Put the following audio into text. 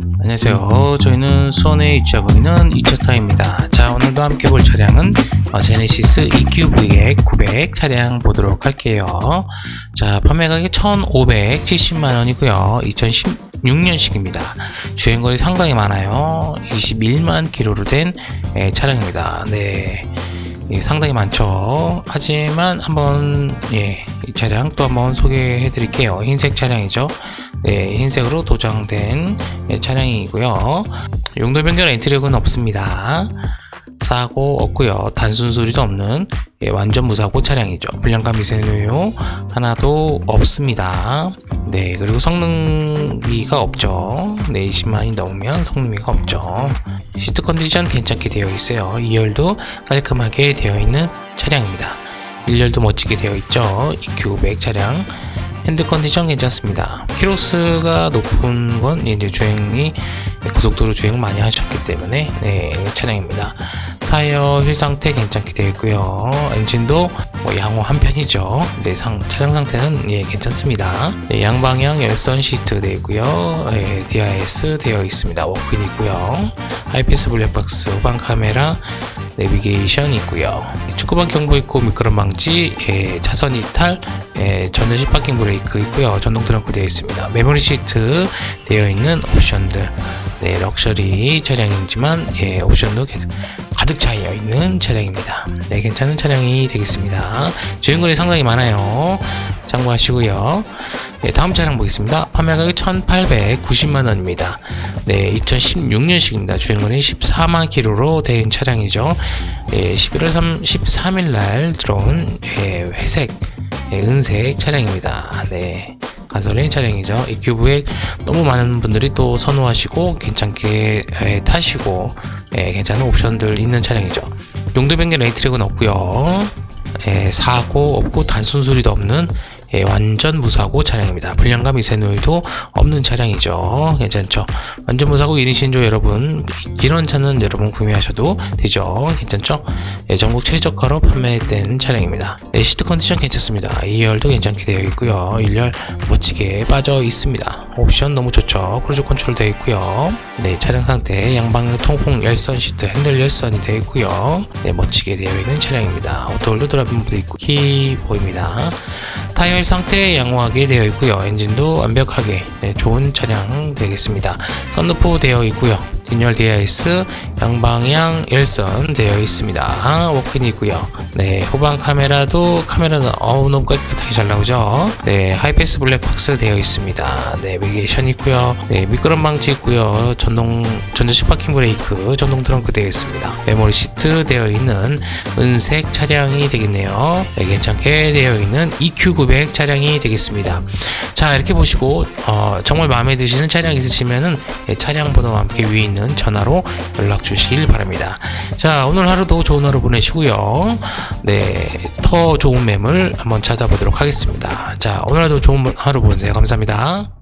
안녕하세요. 저희는 수원에 위치하고 있는 이차타입니다. 자, 오늘도 함께 볼 차량은 어, 제네시스 EQVX 900 차량 보도록 할게요. 자, 판매 가격 1,570만 원이고요. 2016년식입니다. 주행거리 상당히 많아요. 21만 킬로로 된 예, 차량입니다. 네. 예, 상당히 많죠. 하지만 한번 예, 이 차량 또 한번 소개해 드릴게요. 흰색 차량이죠. 네, 흰색으로 도장된 예, 차량이고요. 용도 변경 엔트리력은 없습니다. 사고 없고요. 단순 수리도 없는 예, 완전 무사고 차량이죠. 불량감 미세누유 하나도 없습니다. 네, 그리고 성능비가 없죠. 네, 20만이 넘으면 성능비가 없죠. 시트 컨디션 괜찮게 되어 있어요. 2열도 깔끔하게 되어 있는 차량입니다. 1열도 멋지게 되어 있죠. EQ100 차량. 핸드 컨디션 괜찮습니다. 키로수가 높은 건 이제 주행이 고속도로 주행을 많이 하셨기 때문에 네, 이 차량입니다. 타이어 휠 상태 괜찮게 되어 있고요. 엔진도 뭐 양호 한 편이죠. 네, 상, 차량 상태는 예, 괜찮습니다. 네, 양방향 열선 시트 되어 있고요. 예, DIS 되어 있습니다. 워크인 있고요. 하이패스 블랙박스 후방 카메라 내비게이션 있고요. 축구방 경보 있고 미끄럼 방지, 예, 차선 이탈, 예, 전자식 파킹 브레이크 있고요. 전동 트렁크 되어 있습니다. 메모리 시트 되어 있는 옵션들. 네, 럭셔리 차량이지만 예, 옵션도 가득 차여 있는 차량입니다. 네, 괜찮은 차량이 되겠습니다. 주행거리 상당히 많아요. 참고하시고요. 네, 다음 차량 보겠습니다. 판매 가격 1,890만 원입니다. 네, 2016년식입니다. 주행거리 14만 킬로로 된 차량이죠. 예, 11월 3, 13일 날 들어온 예, 회색, 예, 은색 차량입니다. 네. 가솔린 차량이죠. EQV에 너무 많은 분들이 또 선호하시고 괜찮게 예, 타시고 예, 괜찮은 옵션들 있는 차량이죠. 용도 변경 레이트랙은 없고요. 예, 사고 없고 단순 수리도 없는 예, 완전 무사고 차량입니다. 불량감 미세누이도 없는 차량이죠. 괜찮죠? 완전 무사고 1인 신조 여러분 이런 차는 여러분 구매하셔도 되죠. 괜찮죠? 예, 전국 최저가로 판매된 차량입니다. 네, 시트 컨디션 괜찮습니다. 2열도 괜찮게 되어 있고요. 1열 멋지게 빠져 있습니다. 옵션 너무 좋죠. 크루즈 컨트롤 되어 있고요. 네, 차량 상태 양방 통풍 열선 시트 핸들 열선이 되어 있고요. 네, 멋지게 되어 있는 차량입니다. 오토홀도 드라이브도 있고 키 보입니다. 타이어 상태 양호하게 되어 있고요. 엔진도 완벽하게 네, 좋은 차량 되겠습니다. 썬루프 되어 있고요. 뒷열 DIS 양방향 열선 되어 있습니다. 워크인이 있고요. 네, 후방 카메라도 카메라는 어우 너무 깨끗하게 잘 나오죠. 네, 하이패스 블랙박스 되어 있습니다. 네, 미게이션 있고요. 네, 미끄럼 방지 있고요. 전동 전자식 파킹 브레이크, 전동 트렁크 되어 있습니다. 메모리 시트 되어 있는 은색 차량이 되겠네요. 네, 괜찮게 되어 있는 EQ900 차량이 되겠습니다. 자, 이렇게 보시고 어, 정말 마음에 드시는 차량 있으시면은 예, 차량 번호와 함께 위에 있는 전화로 연락 주시길 바랍니다. 자, 오늘 하루도 좋은 하루 보내시고요. 네, 더 좋은 매물 한번 찾아보도록 하겠습니다. 자, 오늘 하루 좋은 하루 보내세요. 감사합니다.